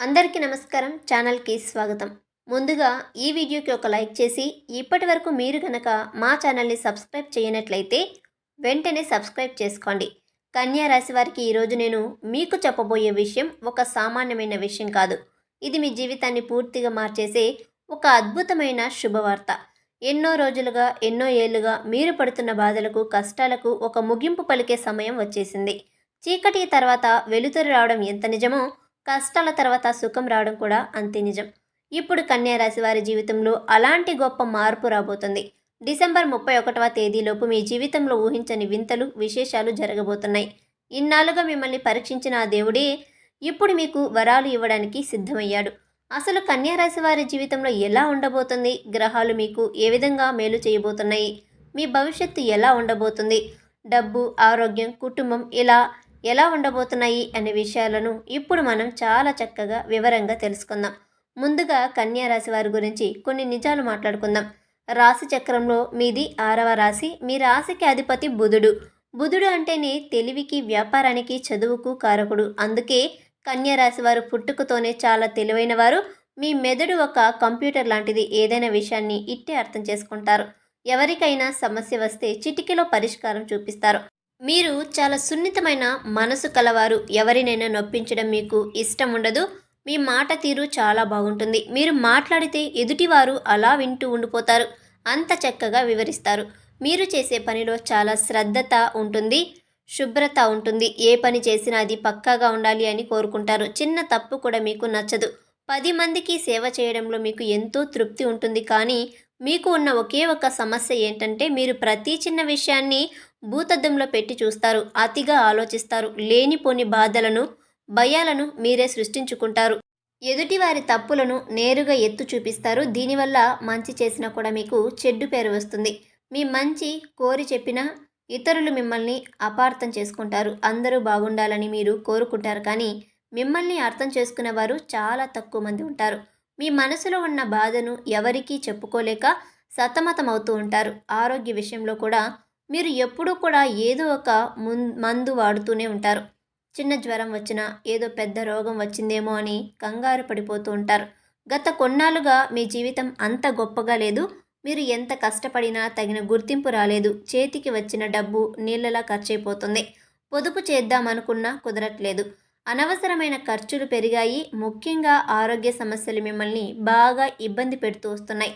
అందరికీ నమస్కారం. ఛానల్కి స్వాగతం. ముందుగా ఈ వీడియోకి ఒక లైక్ చేసి ఇప్పటి వరకు మీరు కనుక మా ఛానల్ని సబ్స్క్రైబ్ చేయనట్లయితే వెంటనే సబ్స్క్రైబ్ చేసుకోండి. కన్యా రాశి వారికి ఈరోజు నేను మీకు చెప్పబోయే విషయం ఒక సామాన్యమైన విషయం కాదు. ఇది మీ జీవితాన్ని పూర్తిగా మార్చేసే ఒక అద్భుతమైన శుభవార్త. ఎన్నో రోజులుగా ఎన్నో ఏళ్ళుగా మీరు పడుతున్న బాధలకు కష్టాలకు ఒక ముగింపు పలికే సమయం వచ్చేసింది. చీకటి తర్వాత వెలుతురు రావడం ఎంత నిజమో కష్టాల తర్వాత సుఖం రావడం కూడా అంతే నిజం. ఇప్పుడు కన్యారాశి వారి జీవితంలో అలాంటి గొప్ప మార్పు రాబోతుంది. డిసెంబర్ ముప్పై ఒకటవ తేదీలోపు మీ జీవితంలో ఊహించని వింతలు విశేషాలు జరగబోతున్నాయి. ఇన్నాళ్ళుగా మిమ్మల్ని పరీక్షించిన ఆ దేవుడే ఇప్పుడు మీకు వరాలు ఇవ్వడానికి సిద్ధమయ్యాడు. అసలు కన్యారాశి వారి జీవితంలో ఎలా ఉండబోతుంది? గ్రహాలు మీకు ఏ విధంగా మేలు చేయబోతున్నాయి? మీ భవిష్యత్తు ఎలా ఉండబోతుంది? డబ్బు ఆరోగ్యం కుటుంబం ఇలా ఎలా ఉండబోతున్నాయి అనే విషయాలను ఇప్పుడు మనం చాలా చక్కగా వివరంగా తెలుసుకుందాం. ముందుగా కన్యా రాశి వారి గురించి కొన్ని నిజాలు మాట్లాడుకుందాం. రాశి చక్రంలో మీది ఆరవ రాశి. మీ రాశికి అధిపతి బుధుడు. బుధుడు అంటేనే తెలివికి వ్యాపారానికి చదువుకు కారకుడు. అందుకే కన్యా రాశి వారు పుట్టుకతోనే చాలా తెలివైన వారు. మీ మెదడు ఒక కంప్యూటర్ లాంటిది. ఏదైనా విషయాన్ని ఇట్టే అర్థం చేసుకుంటారు. ఎవరికైనా సమస్య వస్తే చిటికెలో పరిష్కారం చూపిస్తారు. మీరు చాలా సున్నితమైన మనసు కలవారు. ఎవరినైనా నొప్పించడం మీకు ఇష్టం ఉండదు. మీ మాట తీరు చాలా బాగుంటుంది. మీరు మాట్లాడితే ఎదుటివారు అలా వింటూ ఉండిపోతారు. అంత చక్కగా వివరిస్తారు. మీరు చేసే పనిలో చాలా శ్రద్ధత ఉంటుంది. శుభ్రత ఉంటుంది. ఏ పని చేసినా అది పక్కాగా ఉండాలి అని కోరుకుంటారు. చిన్న తప్పు కూడా మీకు నచ్చదు. పది మందికి సేవ చేయడంలో మీకు ఎంతో తృప్తి ఉంటుంది. కానీ మీకు ఉన్న ఒకే ఒక సమస్య ఏంటంటే మీరు ప్రతి చిన్న విషయాన్ని భూతద్దంలో పెట్టి చూస్తారు. అతిగా ఆలోచిస్తారు. లేనిపోని బాధలను భయాలను మీరే సృష్టించుకుంటారు. ఎదుటివారి తప్పులను నేరుగా ఎత్తు చూపిస్తారు. దీనివల్ల మంచి చేసినా కూడా మీకు చెడ్డు పేరు వస్తుంది. మీ మంచి కోరి చెప్పినా ఇతరులు మిమ్మల్ని అపార్థం చేసుకుంటారు. అందరూ బాగుండాలని మీరు కోరుకుంటారు. కానీ మిమ్మల్ని అర్థం చేసుకునేవారు చాలా తక్కువ మంది ఉంటారు. మీ మనసులో ఉన్న బాధను ఎవరికీ చెప్పుకోలేక సతమతమవుతూ ఉంటారు. ఆరోగ్య విషయంలో కూడా మీరు ఎప్పుడూ కూడా ఏదో ఒక ముం మందు వాడుతూనే ఉంటారు. చిన్న జ్వరం వచ్చినా ఏదో పెద్ద రోగం వచ్చిందేమో అని కంగారు పడిపోతూ ఉంటారు. గత కొన్నాళ్ళుగా మీ జీవితం అంత గొప్పగా లేదు. మీరు ఎంత కష్టపడినా తగిన గుర్తింపు రాలేదు. చేతికి వచ్చిన డబ్బు నీళ్ళలా ఖర్చయిపోతుంది పొదుపు చేద్దామనుకున్నా కుదరట్లేదు. అనవసరమైన ఖర్చులు పెరిగాయి. ముఖ్యంగా ఆరోగ్య సమస్యలు మిమ్మల్ని బాగా ఇబ్బంది పెడుతూ వస్తున్నాయి.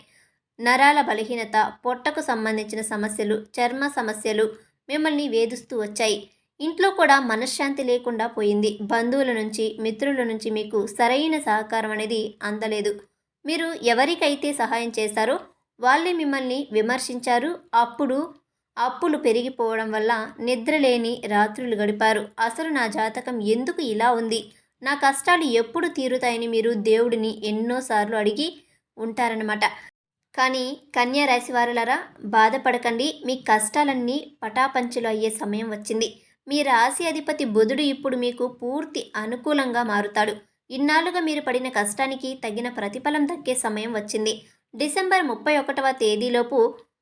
నరాల బలహీనత పొట్టకు సంబంధించిన సమస్యలు చర్మ సమస్యలు మిమ్మల్ని వేధిస్తూ వచ్చాయి. ఇంట్లో కూడా మనశ్శాంతి లేకుండా పోయింది. బంధువుల నుంచి మిత్రుల నుంచి మీకు సరైన సహకారం అనేది అందలేదు. మీరు ఎవరికైతే సహాయం చేశారో వాళ్ళే మిమ్మల్ని విమర్శించారు. అప్పుడు అప్పులు పెరిగిపోవడం వల్ల నిద్రలేని రాత్రులు గడిపారు. అసలు నా జాతకం ఎందుకు ఇలా ఉంది? నా కష్టాలు ఎప్పుడు తీరుతాయని మీరు దేవుడిని ఎన్నోసార్లు అడిగి ఉంటారనమాట కానీ కన్యా రాశి వారులరా బాధపడకండి. మీ కష్టాలన్నీ పటాపంచులు అయ్యే సమయం వచ్చింది. మీ రాశి అధిపతి బుధుడు ఇప్పుడు మీకు పూర్తి అనుకూలంగా మారుతాడు. ఇన్నాళ్ళుగా మీరు పడిన కష్టానికి తగిన ప్రతిఫలం దక్కే సమయం వచ్చింది. డిసెంబర్ ముప్పై ఒకటవ తేదీలోపు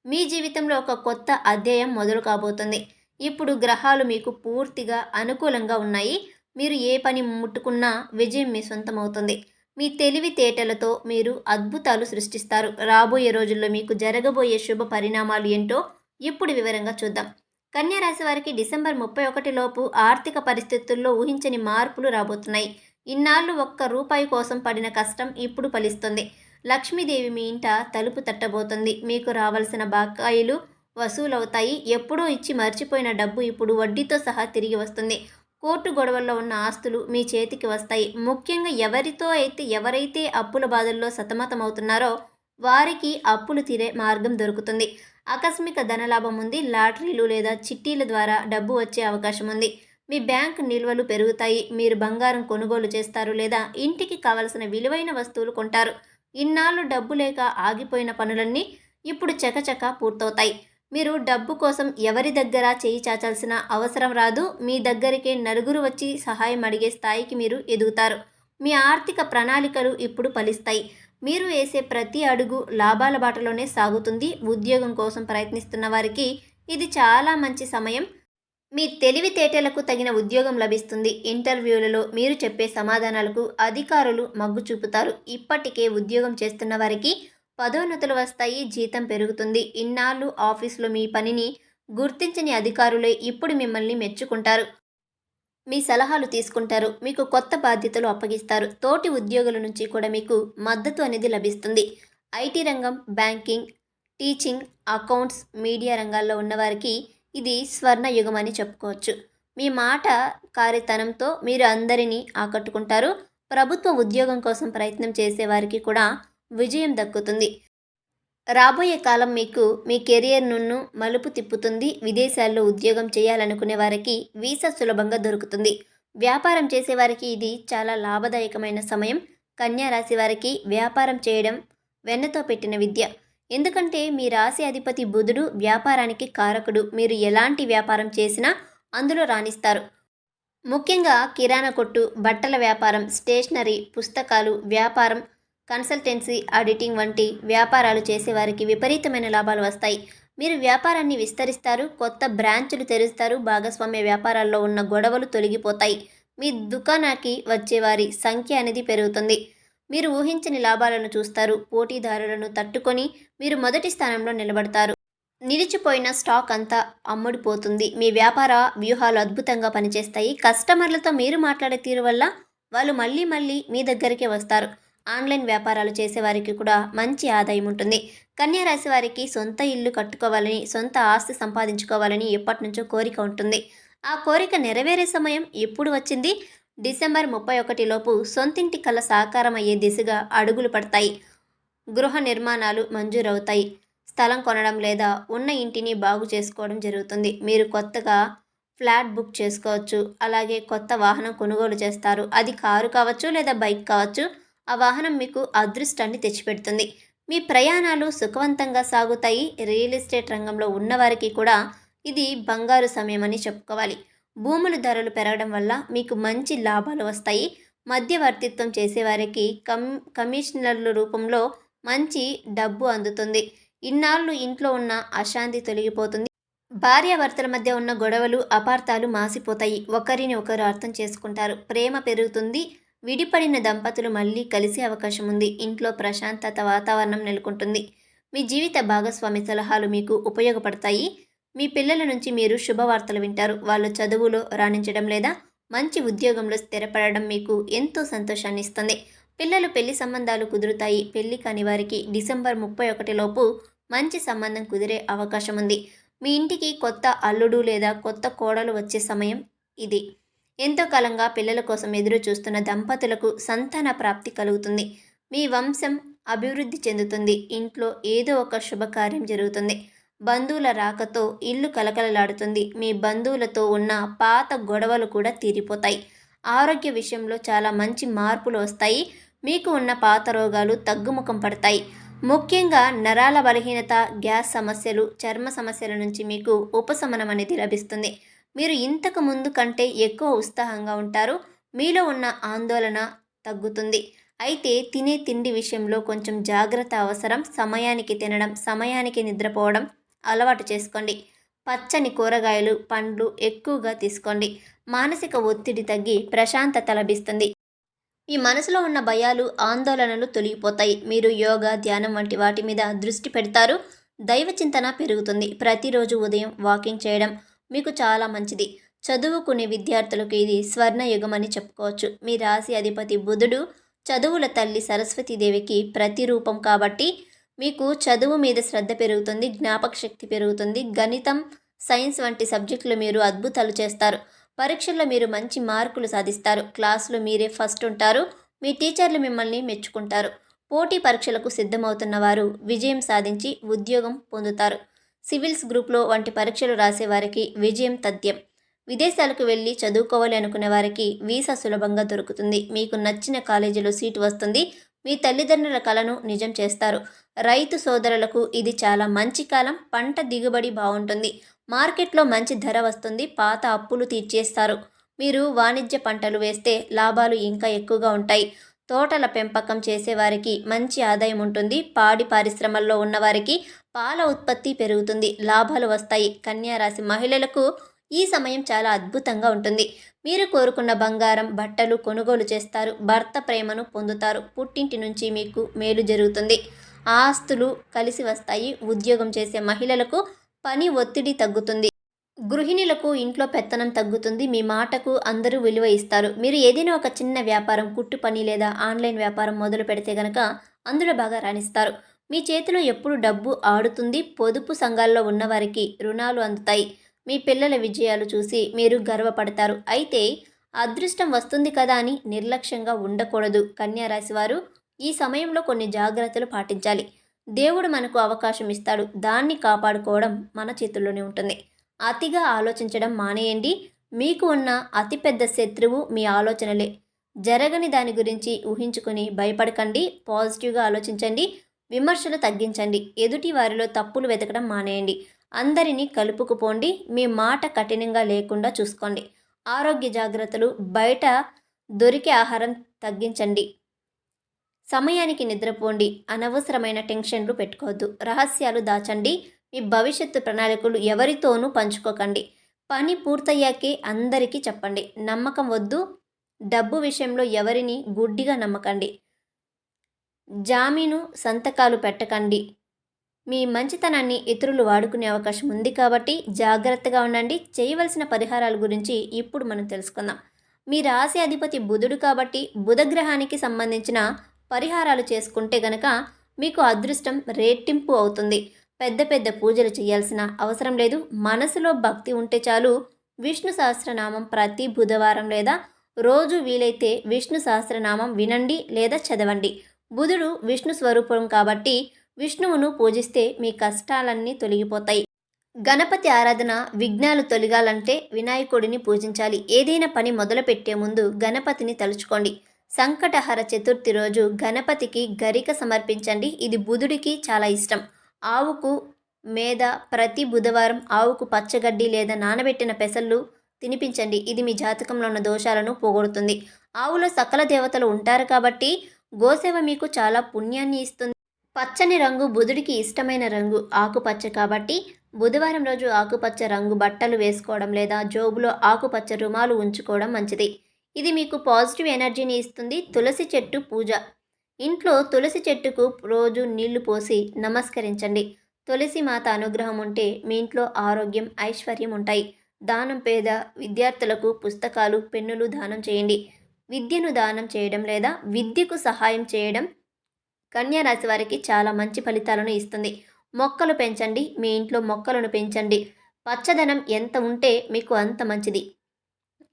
మీ జీవితంలో ఒక కొత్త అధ్యాయం మొదలు కాబోతుంది. ఇప్పుడు గ్రహాలు మీకు పూర్తిగా అనుకూలంగా ఉన్నాయి. మీరు ఏ పని ముట్టుకున్నా విజయం మీ సొంతమవుతుంది. మీ తెలివితేటలతో మీరు అద్భుతాలు సృష్టిస్తారు. రాబోయే రోజుల్లో మీకు జరగబోయే శుభ పరిణామాలు ఏంటో ఇప్పుడు వివరంగా చూద్దాం. కన్యా రాశి వారికి డిసెంబర్ ముప్పై ఒకటిలోపు ఆర్థిక పరిస్థితుల్లో ఊహించని మార్పులు రాబోతున్నాయి. ఇన్నాళ్ళు ఒక్క రూపాయి కోసం పడిన కష్టం ఇప్పుడు ఫలిస్తుంది. లక్ష్మీదేవి మీ ఇంట తలుపు తట్టబోతుంది. మీకు రావాల్సిన బాకాయిలు వసూలవుతాయి. ఎప్పుడో ఇచ్చి మర్చిపోయిన డబ్బు ఇప్పుడు వడ్డీతో సహా తిరిగి వస్తుంది. కోర్టు గొడవల్లో ఉన్న ఆస్తులు మీ చేతికి వస్తాయి. ముఖ్యంగా ఎవరితో అయితే ఎవరైతే అప్పుల బాధల్లో సతమతమవుతున్నారో వారికి అప్పులు తీరే మార్గం దొరుకుతుంది. ఆకస్మిక ధనలాభం ఉంది. లాటరీలు లేదా చిట్టీల ద్వారా డబ్బు వచ్చే అవకాశం ఉంది. మీ బ్యాంక్ నిల్వలు పెరుగుతాయి. మీరు బంగారం కొనుగోలు చేస్తారు లేదా ఇంటికి కావలసిన విలువైన వస్తువులు కొంటారు. ఇన్నాళ్ళు డబ్బు లేక ఆగిపోయిన పనులన్నీ ఇప్పుడు చకచక పూర్తవుతాయి. మీరు డబ్బు కోసం ఎవరి దగ్గర చేయి చాచాల్సిన అవసరం రాదు. మీ దగ్గరికే నలుగురు వచ్చి సహాయం అడిగే స్థాయికి మీరు ఎదుగుతారు. మీ ఆర్థిక ప్రణాళికలు ఇప్పుడు ఫలిస్తాయి. మీరు వేసే ప్రతి అడుగు లాభాల బాటలోనే సాగుతుంది. ఉద్యోగం కోసం ప్రయత్నిస్తున్న వారికి ఇది చాలా మంచి సమయం. మీ తెలివితేటలకు తగిన ఉద్యోగం లభిస్తుంది. ఇంటర్వ్యూలలో మీరు చెప్పే సమాధానాలకు అధికారులు మగ్గు చూపుతారు. ఇప్పటికే ఉద్యోగం చేస్తున్న వారికి పదోన్నతులు వస్తాయి జీతం పెరుగుతుంది. ఇన్నాళ్ళు ఆఫీసులో మీ పనిని గుర్తించని అధికారులే ఇప్పుడు మిమ్మల్ని మెచ్చుకుంటారు. మీ సలహాలు తీసుకుంటారు. మీకు కొత్త బాధ్యతలు అప్పగిస్తారు. తోటి ఉద్యోగుల నుంచి కూడా మీకు మద్దతు అనేది లభిస్తుంది. ఐటీ రంగం బ్యాంకింగ్ టీచింగ్ అకౌంట్స్ మీడియా రంగాల్లో ఉన్నవారికి ఇది స్వర్ణ యుగం అని చెప్పుకోవచ్చు. మీ మాట కారితనంతో మీరు అందరినీ ఆకట్టుకుంటారు. ప్రభుత్వ ఉద్యోగం కోసం ప్రయత్నం చేసేవారికి కూడా విజయం దక్కుతుంది. రాబోయే కాలం మీకు మీ కెరియర్ను మలుపు తిప్పుతుంది. విదేశాల్లో ఉద్యోగం చేయాలనుకునే వారికి వీసా సులభంగా దొరుకుతుంది. వ్యాపారం చేసేవారికి ఇది చాలా లాభదాయకమైన సమయం. కన్యా రాశి వారికి వ్యాపారం చేయడం వెన్నతో పెట్టిన విద్య. ఎందుకంటే మీ రాశి అధిపతి బుధుడు వ్యాపారానికి కారకుడు. మీరు ఎలాంటి వ్యాపారం చేసినా అందులో రాణిస్తారు. ముఖ్యంగా కిరాణా కొట్టు బట్టల వ్యాపారం స్టేషనరీ పుస్తకాలు వ్యాపారం కన్సల్టెన్సీ ఆడిటింగ్ వంటి వ్యాపారాలు చేసేవారికి విపరీతమైన లాభాలు వస్తాయి. మీరు వ్యాపారాన్ని విస్తరిస్తారు కొత్త బ్రాంచులు తెరుస్తారు భాగస్వామ్య వ్యాపారాల్లో ఉన్న గొడవలు తొలగిపోతాయి. మీ దుకాణానికి వచ్చేవారి సంఖ్య అనేది పెరుగుతుంది. మీరు ఊహించని లాభాలను చూస్తారు పోటీదారులను తట్టుకొని మీరు మొదటి స్థానంలో నిలబడతారు. నిలిచిపోయిన స్టాక్ అంతా అమ్ముడిపోతుంది. మీ వ్యాపార వ్యూహాలు అద్భుతంగా పనిచేస్తాయి. కస్టమర్లతో మీరు మాట్లాడే తీరు వల్ల వాళ్ళు మళ్ళీ మళ్ళీ మీ దగ్గరికే వస్తారు. ఆన్లైన్ వ్యాపారాలు చేసేవారికి కూడా మంచి ఆదాయం ఉంటుంది. కన్యా రాశి వారికి సొంత ఇల్లు కట్టుకోవాలని సొంత ఆస్తి సంపాదించుకోవాలని ఎప్పటి నుంచో కోరిక ఉంటుంది. ఆ కోరిక నెరవేరే సమయం ఎప్పుడు వచ్చింది? డిసెంబర్ ముప్పై ఒకటిలోపు సొంతింటి కల సాకారం అయ్యే దిశగా అడుగులు పడతాయి. గృహ నిర్మాణాలు మంజూరవుతాయి. స్థలం కొనడం లేదా ఉన్న ఇంటిని బాగు చేసుకోవడం జరుగుతుంది. మీరు కొత్తగా ఫ్లాట్ బుక్ చేసుకోవచ్చు. అలాగే కొత్త వాహనం కొనుగోలు చేస్తారు. అది కారు కావచ్చు లేదా బైక్ కావచ్చు. ఆ వాహనం మీకు అదృష్టాన్ని తెచ్చిపెడుతుంది. మీ ప్రయాణాలు సుఖవంతంగా సాగుతాయి. రియల్ ఎస్టేట్ రంగంలో ఉన్నవారికి కూడా ఇది బంగారు సమయం అని చెప్పుకోవాలి. భూముల ధరలు పెరగడం వల్ల మీకు మంచి లాభాలు వస్తాయి. మధ్యవర్తిత్వం చేసేవారికి కమ్ కమిషనర్ల రూపంలో మంచి డబ్బు అందుతుంది. ఇన్నాళ్ళు ఇంట్లో ఉన్న అశాంతి తొలగిపోతుంది. భార్యాభర్తల మధ్య ఉన్న గొడవలు అపార్థాలు మాసిపోతాయి. ఒకరిని ఒకరు అర్థం చేసుకుంటారు. ప్రేమ పెరుగుతుంది. విడిపడిన దంపతులు మళ్ళీ కలిసే అవకాశం ఉంది. ఇంట్లో ప్రశాంతత వాతావరణం నెలకొంటుంది. మీ జీవిత భాగస్వామి సలహాలు మీకు ఉపయోగపడతాయి. మీ పిల్లల నుంచి మీరు శుభవార్తలు వింటారు. వాళ్ళు చదువులో రాణించడం లేదా మంచి ఉద్యోగంలో స్థిరపడడం మీకు ఎంతో సంతోషాన్ని ఇస్తుంది. పిల్లలు పెళ్ళి సంబంధాలు కుదురుతాయి. పెళ్ళి కాని వారికి డిసెంబర్ ముప్పై ఒకటిలోపు మంచి సంబంధం కుదిరే అవకాశం ఉంది. మీ ఇంటికి కొత్త అల్లుడు లేదా కొత్త కోడలు వచ్చే సమయం ఇది. ఎంతో కాలంగా పిల్లల కోసం ఎదురు చూస్తున్న దంపతులకు సంతాన ప్రాప్తి కలుగుతుంది. మీ వంశం అభివృద్ధి చెందుతుంది. ఇంట్లో ఏదో ఒక శుభకార్యం జరుగుతుంది. బంధువుల రాకతో ఇల్లు కలకలలాడుతుంది. మీ బంధువులతో ఉన్న పాత గొడవలు కూడా తీరిపోతాయి. ఆరోగ్య విషయంలో చాలా మంచి మార్పులు వస్తాయి. మీకు ఉన్న పాత రోగాలు తగ్గుముఖం పడతాయి. ముఖ్యంగా నరాల బలహీనత గ్యాస్ సమస్యలు చర్మ సమస్యల నుంచి మీకు ఉపశమనం అనేది లభిస్తుంది. మీరు ఇంతకు ముందు కంటే ఎక్కువ ఉత్సాహంగా ఉంటారు. మీలో ఉన్న ఆందోళన తగ్గుతుంది. అయితే తినే తిండి విషయంలో కొంచెం జాగ్రత్త అవసరం. సమయానికి తినడం సమయానికి నిద్రపోవడం అలవాటు చేసుకోండి. పచ్చని కూరగాయలు పండ్లు ఎక్కువగా తీసుకోండి. మానసిక ఒత్తిడి తగ్గి ప్రశాంతత లభిస్తుంది. మీ మనసులో ఉన్న భయాలు ఆందోళనలు తొలగిపోతాయి. మీరు యోగా ధ్యానం వంటి వాటి మీద దృష్టి పెడతారు. దైవ చింతన పెరుగుతుంది. ప్రతిరోజు ఉదయం వాకింగ్ చేయడం మీకు చాలా మంచిది. చదువుకునే విద్యార్థులకు ఇది స్వర్ణయుగం అని చెప్పుకోవచ్చు. మీ రాశి అధిపతి బుధుడు చదువుల తల్లి సరస్వతీదేవికి ప్రతిరూపం కాబట్టి మీకు చదువు మీద శ్రద్ధ పెరుగుతుంది జ్ఞాపక శక్తి పెరుగుతుంది. గణితం సైన్స్ వంటి సబ్జెక్టులు మీరు అద్భుతాలు చేస్తారు. పరీక్షల్లో మీరు మంచి మార్కులు సాధిస్తారు. క్లాసులో మీరే ఫస్ట్ ఉంటారు. మీ టీచర్లు మిమ్మల్ని మెచ్చుకుంటారు. పోటీ పరీక్షలకు సిద్ధమవుతున్న వారు విజయం సాధించి ఉద్యోగం పొందుతారు. సివిల్స్ గ్రూప్లో వంటి పరీక్షలు రాసేవారికి విజయం తథ్యం. విదేశాలకు వెళ్ళి చదువుకోవాలి అనుకునే వారికి వీసా సులభంగా దొరుకుతుంది. మీకు నచ్చిన కాలేజీలో సీటు వస్తుంది. మీ తల్లిదండ్రుల కలను నిజం చేస్తారు. రైతు సోదరులకు ఇది చాలా మంచి కాలం. పంట దిగుబడి బాగుంటుంది. మార్కెట్లో మంచి ధర వస్తుంది. పాత అప్పులు తీర్చేస్తారు. మీరు వాణిజ్య పంటలు వేస్తే లాభాలు ఇంకా ఎక్కువగా ఉంటాయి. తోటల పెంపకం చేసేవారికి మంచి ఆదాయం ఉంటుంది. పాడి పరిశ్రమల్లో ఉన్నవారికి పాల ఉత్పత్తి పెరుగుతుంది లాభాలు వస్తాయి. కన్యా రాశి మహిళలకు ఈ సమయం చాలా అద్భుతంగా ఉంటుంది. మీరు కోరుకున్న బంగారం బట్టలు కొనుగోలు చేస్తారు భర్త ప్రేమను పొందుతారు. పుట్టింటి నుంచి మీకు మేలు జరుగుతుంది. ఆస్తులు కలిసి వస్తాయి. ఉద్యోగం చేసే మహిళలకు పని ఒత్తిడి తగ్గుతుంది. గృహిణులకు ఇంట్లో పెత్తనం తగ్గుతుంది. మీ మాటకు అందరూ విలువ ఇస్తారు. మీరు ఏదైనా ఒక చిన్న వ్యాపారం కుట్టు పని లేదా ఆన్లైన్ వ్యాపారం మొదలు పెడితే గనక అందులో బాగా రాణిస్తారు. మీ చేతిలో ఎప్పుడు డబ్బు ఆడుతుంది? పొదుపు సంఘాల్లో ఉన్నవారికి రుణాలు అందుతాయి. మీ పిల్లల విజయాలు చూసి మీరు గర్వపడతారు. అయితే అదృష్టం వస్తుంది కదా అని నిర్లక్ష్యంగా ఉండకూడదు. కన్యా రాశి వారు ఈ సమయంలో కొన్ని జాగ్రత్తలు పాటించాలి. దేవుడు మనకు అవకాశం ఇస్తాడు. దాన్ని కాపాడుకోవడం మన చేతుల్లోనే ఉంటుంది. అతిగా ఆలోచించడం మానేయండి. మీకు ఉన్న అతిపెద్ద శత్రువు మీ ఆలోచనలే. జరగని దాని గురించి ఊహించుకొని భయపడకండి. పాజిటివ్గా ఆలోచించండి. విమర్శలు తగ్గించండి. ఎదుటి వారిలో తప్పులు వెతకడం మానేయండి. అందరినీ కలుపుకుపోండి మీ మాట కఠినంగా లేకుండా చూసుకోండి. ఆరోగ్య జాగ్రత్తలు బయట దొరికే ఆహారం తగ్గించండి. సమయానికి నిద్రపోండి. అనవసరమైన టెన్షన్లు పెట్టుకోవద్దు. రహస్యాలు దాచండి. మీ భవిష్యత్తు ప్రణాళికలు ఎవరితోనూ పంచుకోకండి. పని పూర్తయ్యాకే అందరికీ చెప్పండి. నమ్మకం వద్దు. డబ్బు విషయంలో ఎవరిని గుడ్డిగా నమ్మకండి. జామీను సంతకాలు పెట్టకండి. మీ మంచితనాన్ని ఇతరులు వాడుకునే అవకాశం ఉంది కాబట్టి జాగ్రత్తగా ఉండండి. చేయవలసిన పరిహారాల గురించి ఇప్పుడు మనం తెలుసుకుందాం. మీ రాశి అధిపతి బుధుడు కాబట్టి బుధగ్రహానికి సంబంధించిన పరిహారాలు చేసుకుంటే గనక మీకు అదృష్టం రేటింపు అవుతుంది. పెద్ద పెద్ద పూజలు చేయాల్సిన అవసరం లేదు. మనసులో భక్తి ఉంటే చాలు. విష్ణు సహస్రనామం ప్రతి బుధవారం లేదా రోజు వీలైతే విష్ణు సహస్రనామం వినండి లేదా చదవండి. బుధుడు విష్ణు స్వరూపం కాబట్టి విష్ణువును పూజిస్తే మీ కష్టాలన్నీ తొలగిపోతాయి. గణపతి ఆరాధన విఘ్నాలు తొలగాలంటే వినాయకుడిని పూజించాలి. ఏదైనా పని మొదలుపెట్టే ముందు గణపతిని తలుచుకోండి. సంకటహర చతుర్థి రోజు గణపతికి గరిక సమర్పించండి. ఇది బుధుడికి చాలా ఇష్టం. ఆవుకు మీద ప్రతి బుధవారం ఆవుకు పచ్చగడ్డి లేదా నానబెట్టిన పెసళ్ళు తినిపించండి. ఇది మీ జాతకంలో ఉన్న దోషాలను పోగొడుతుంది. ఆవులో సకల దేవతలు ఉంటారు కాబట్టి గోసేవ మీకు చాలా పుణ్యాన్ని ఇస్తుంది. పచ్చని రంగు బుధుడికి ఇష్టమైన రంగు ఆకుపచ్చ కాబట్టి బుధవారం రోజు ఆకుపచ్చ రంగు బట్టలు వేసుకోవడం లేదా జోబులో ఆకుపచ్చ రుమాలు ఉంచుకోవడం మంచిది. ఇది మీకు పాజిటివ్ ఎనర్జీని ఇస్తుంది. తులసి చెట్టు పూజ. ఇంట్లో తులసి చెట్టుకు రోజు నీళ్ళు పోసి నమస్కరించండి. తులసి మాత అనుగ్రహం ఉంటే మీ ఇంట్లో ఆరోగ్యం ఐశ్వర్యం ఉంటాయి. దానం పేద విద్యార్థులకు పుస్తకాలు పెన్నులు దానం చేయండి. విద్యను దానం చేయడం లేదా విద్యకు సహాయం చేయడం కన్యా రాశి వారికి చాలా మంచి ఫలితాలను ఇస్తుంది. మొక్కలు పెంచండి మీ ఇంట్లో మొక్కలను పెంచండి. పచ్చదనం ఎంత ఉంటే మీకు అంత మంచిది.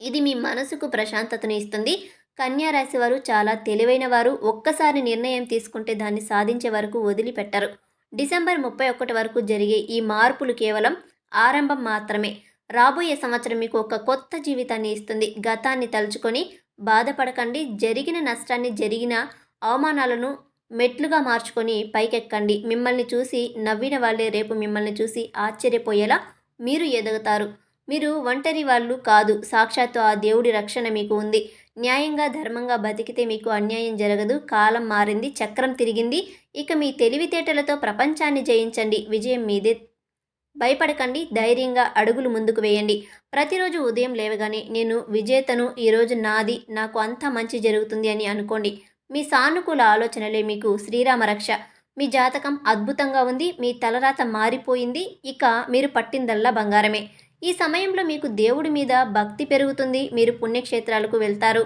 ఇది మీ మనసుకు ప్రశాంతతను ఇస్తుంది. కన్యా రాశి వారు చాలా తెలివైన వారు. ఒక్కసారి నిర్ణయం తీసుకుంటే దాన్ని సాధించే వరకు వదిలిపెట్టరు. డిసెంబర్ ముప్పై ఒకటి వరకు జరిగే ఈ మార్పులు కేవలం ఆరంభం మాత్రమే. రాబోయే సంవత్సరం మీకు ఒక కొత్త జీవితాన్ని ఇస్తుంది. గతాన్ని తలుచుకొని బాధపడకండి. జరిగిన నష్టాన్ని జరిగిన అవమానాలను మెట్లుగా మార్చుకొని పైకెక్కండి. మిమ్మల్ని చూసి నవ్విన వాళ్ళే రేపు మిమ్మల్ని చూసి ఆశ్చర్యపోయేలా మీరు ఎదుగుతారు. మీరు ఒంటరి వాళ్ళు కాదు. సాక్షాత్తు ఆ దేవుడి రక్షణ మీకు ఉంది. న్యాయంగా ధర్మంగా బతికితే మీకు అన్యాయం జరగదు. కాలం మారింది చక్రం తిరిగింది. ఇక మీ తెలివితేటలతో ప్రపంచాన్ని జయించండి. విజయం మీదే భయపడకండి ధైర్యంగా అడుగులు ముందుకు వేయండి. ప్రతిరోజు ఉదయం లేవగానే నేను విజేతను ఈరోజు నాది నాకు అంత మంచి జరుగుతుంది అని అనుకోండి. మీ సానుకూల ఆలోచనలే మీకు శ్రీరామ రక్ష. మీ జాతకం అద్భుతంగా ఉంది మీ తలరాత మారిపోయింది ఇక మీరు పట్టిందల్లా బంగారమే. ఈ సమయంలో మీకు దేవుడి మీద భక్తి పెరుగుతుంది మీరు పుణ్యక్షేత్రాలకు వెళ్తారు.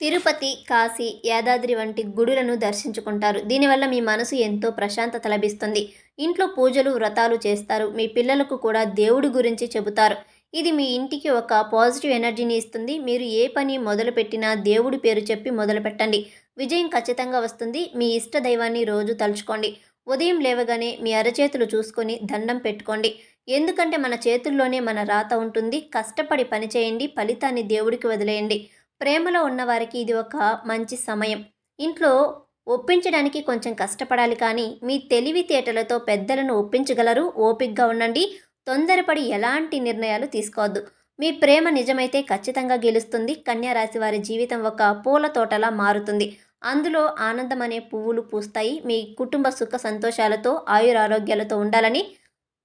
తిరుపతి కాశీ యాదాద్రి వంటి గుడులను దర్శించుకుంటారు. దీనివల్ల మీ మనసు ఎంతో ప్రశాంతత లభిస్తుంది. ఇంట్లో పూజలు వ్రతాలు చేస్తారు. మీ పిల్లలకు కూడా దేవుడి గురించి చెబుతారు. ఇది మీ ఇంటికి ఒక పాజిటివ్ ఎనర్జీని ఇస్తుంది. మీరు ఏ పని మొదలుపెట్టినా దేవుడి పేరు చెప్పి మొదలుపెట్టండి. విజయం ఖచ్చితంగా వస్తుంది. మీ ఇష్ట దైవాన్ని రోజు తలుచుకోండి. ఉదయం లేవగానే మీ అరచేతులు చూసుకొని దండం పెట్టుకోండి. ఎందుకంటే మన చేతుల్లోనే మన రాత ఉంటుంది. కష్టపడి పనిచేయండి ఫలితాన్ని దేవుడికి వదిలేయండి. ప్రేమలో ఉన్నవారికి ఇది ఒక మంచి సమయం. ఇంట్లో ఒప్పించడానికి కొంచెం కష్టపడాలి కానీ మీ తెలివితేటలతో పెద్దలను ఒప్పించగలరు ఓపిగ్గా ఉండండి. తొందరపడి ఎలాంటి నిర్ణయాలు తీసుకోవద్దు. మీ ప్రేమ నిజమైతే ఖచ్చితంగా గెలుస్తుంది. కన్యారాశి వారి జీవితం ఒక పూల తోటలా మారుతుంది. అందులో ఆనందం అనే పువ్వులు పూస్తాయి. మీ కుటుంబ సుఖ సంతోషాలతో ఆయురారోగ్యాలతో ఉండాలని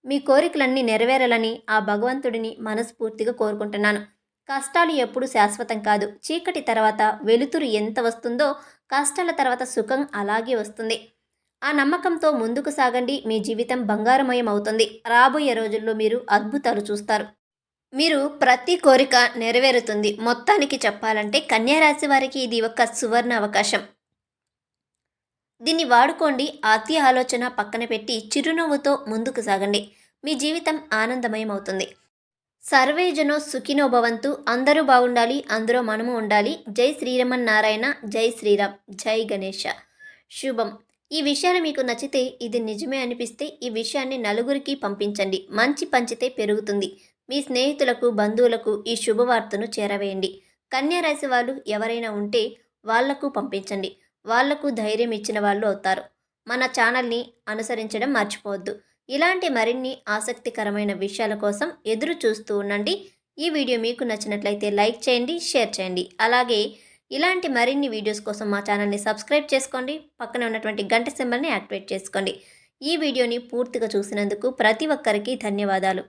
మీ కోరికలన్నీ నెరవేరాలని ఆ భగవంతుడిని మనస్ఫూర్తిగా కోరుకుంటున్నాను. కష్టాలు ఎప్పుడు శాశ్వతం కాదు. చీకటి తర్వాత వెలుతురు ఎంత వస్తుందో కష్టాల తర్వాత సుఖం అలాగే వస్తుంది. ఆ నమ్మకంతో ముందుకు సాగండి. మీ జీవితం బంగారమయం అవుతుంది రాబోయే రోజుల్లో మీరు అద్భుతాలు చూస్తారు. మీరు ప్రతి కోరిక నెరవేరుతుంది. మొత్తానికి చెప్పాలంటే కన్యారాశి వారికి ఇది ఒక సువర్ణ అవకాశం. దీన్ని వాడుకోండి. అతి ఆలోచన పక్కన పెట్టి చిరునవ్వుతో ముందుకు సాగండి. మీ జీవితం ఆనందమయం అవుతుంది సర్వేజనో సుఖినో భవంతు. అందరూ బాగుండాలి అందరూ మనము ఉండాలి. జై శ్రీరమన్ నారాయణ జై శ్రీరామ్ జై గణేష శుభం. ఈ విషయాలు మీకు నచ్చితే ఇది నిజమే అనిపిస్తే ఈ విషయాన్ని నలుగురికి పంపించండి. మంచి పంచితే పెరుగుతుంది. మీ స్నేహితులకు బంధువులకు ఈ శుభవార్తను చేరవేయండి. కన్యా రాశి వాళ్ళు ఎవరైనా ఉంటే వాళ్ళకు పంపించండి. వాళ్ళకు ధైర్యం ఇచ్చిన వాళ్ళు అవుతారు. మన ఛానల్ని అనుసరించడం మర్చిపోవద్దు. ఇలాంటి మరిన్ని ఆసక్తికరమైన విషయాల కోసం ఎదురు చూస్తూ ఉండండి. ఈ వీడియో మీకు నచ్చినట్లయితే లైక్ చేయండి షేర్ చేయండి. అలాగే ఇలాంటి మరిన్ని వీడియోస్ కోసం మా ఛానల్ని సబ్స్క్రైబ్ చేసుకోండి. పక్కన ఉన్నటువంటి గంట సింబల్ని యాక్టివేట్ చేసుకోండి. ఈ వీడియోని పూర్తిగా చూసినందుకు ప్రతి ఒక్కరికి ధన్యవాదాలు.